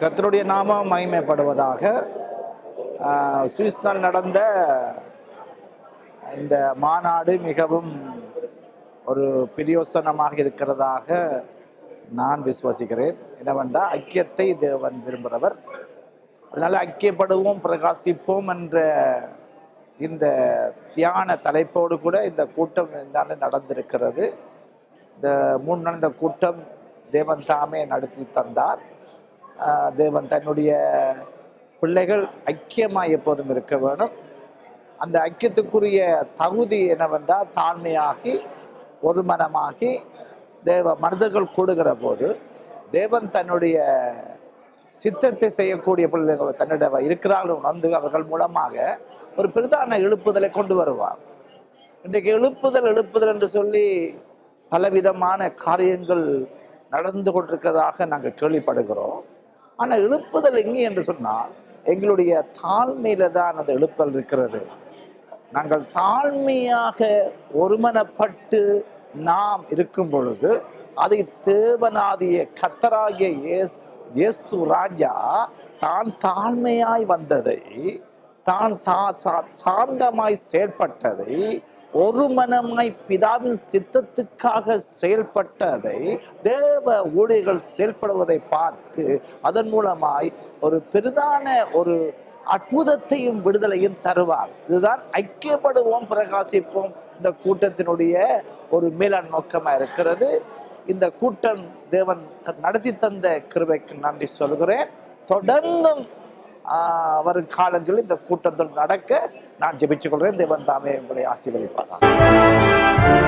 கத்தருடைய நாமம் மகிமைப்படுவதாக சுவிஸ்னால் நடந்த இந்த மாநாடு மிகவும் ஒரு பிரியோசனமாக இருக்கிறதாக நான் விசுவசிக்கிறேன். என்னவென்றால் ஐக்கியத்தை தேவன் விரும்புகிறவர். அதனால் ஐக்கியப்படுவோம் பிரகாசிப்போம் என்ற இந்த தியான தலைப்போடு கூட இந்த கூட்டம் என்னால் நடந்திருக்கிறது. இந்த மூணு நாள் இந்த கூட்டம் தேவன் தாமே நடத்தி தந்தார். தேவன் தன்னுடைய பிள்ளைகள் ஐக்கியமாக எப்போதும் இருக்க வேணும். அந்த ஐக்கியத்துக்குரிய தகுதி என்னவென்றால் தாழ்மையாகி ஒரு மனமாகி தேவ மனிதர்கள் கூடுகிற போது தேவன் தன்னுடைய சித்தத்தை செய்யக்கூடிய பிள்ளைகள் தன்னிடம் இருக்கிறார்கள் உணர்ந்து அவர்கள் மூலமாக ஒரு பிரதான எழுப்புதலை கொண்டு வருவார். இன்றைக்கு எழுப்புதல் எழுப்புதல் என்று சொல்லி பலவிதமான காரியங்கள் நடந்து கொண்டிருக்கிறதாக நாங்கள் கேள்விப்படுகிறோம். ஆனால் எழுப்புதல் எங்கே என்று சொன்னால் எங்களுடைய தாழ்மையில தான் அந்த எழுப்பல் இருக்கிறது. நாங்கள் தாழ்மையாக ஒருமனப்பட்டு நாம் இருக்கும் பொழுது அதை தேவனாதிய கத்தராகிய இயேசு இயேசு ராஜா தான் தாழ்மையாய் வந்ததை தான் தா சா- சாந்தமாய் செயற்பட்டதை ஒரு மனமாய் பிதாவின் சித்தத்துக்காக செயல்பட்டதை தேவ ஊழியர்கள் செயல்படுவதை பார்த்து அதன் மூலமாய் ஒரு பெரிதான ஒரு அற்புதத்தையும் விடுதலையும் தருவார். இதுதான் ஐக்கியப்படுவோம் பிரகாசிப்போம். இந்த கூட்டத்தினுடைய ஒரு மேலாண் நோக்கமாக இருக்கிறது. இந்த கூட்டம் தேவன் த- நடத்தி தந்த கிருபைக்கு நன்றி சொல்கிறேன். தொடர்ந்தும் வரும் காலங்களில் இந்த கூட்டத்தில் நடக்க நான் ஜெபிச்சுக்கொள்கிறேன் தேவன் தாமே உங்களை ஆசீர்வதிப்பார்கள்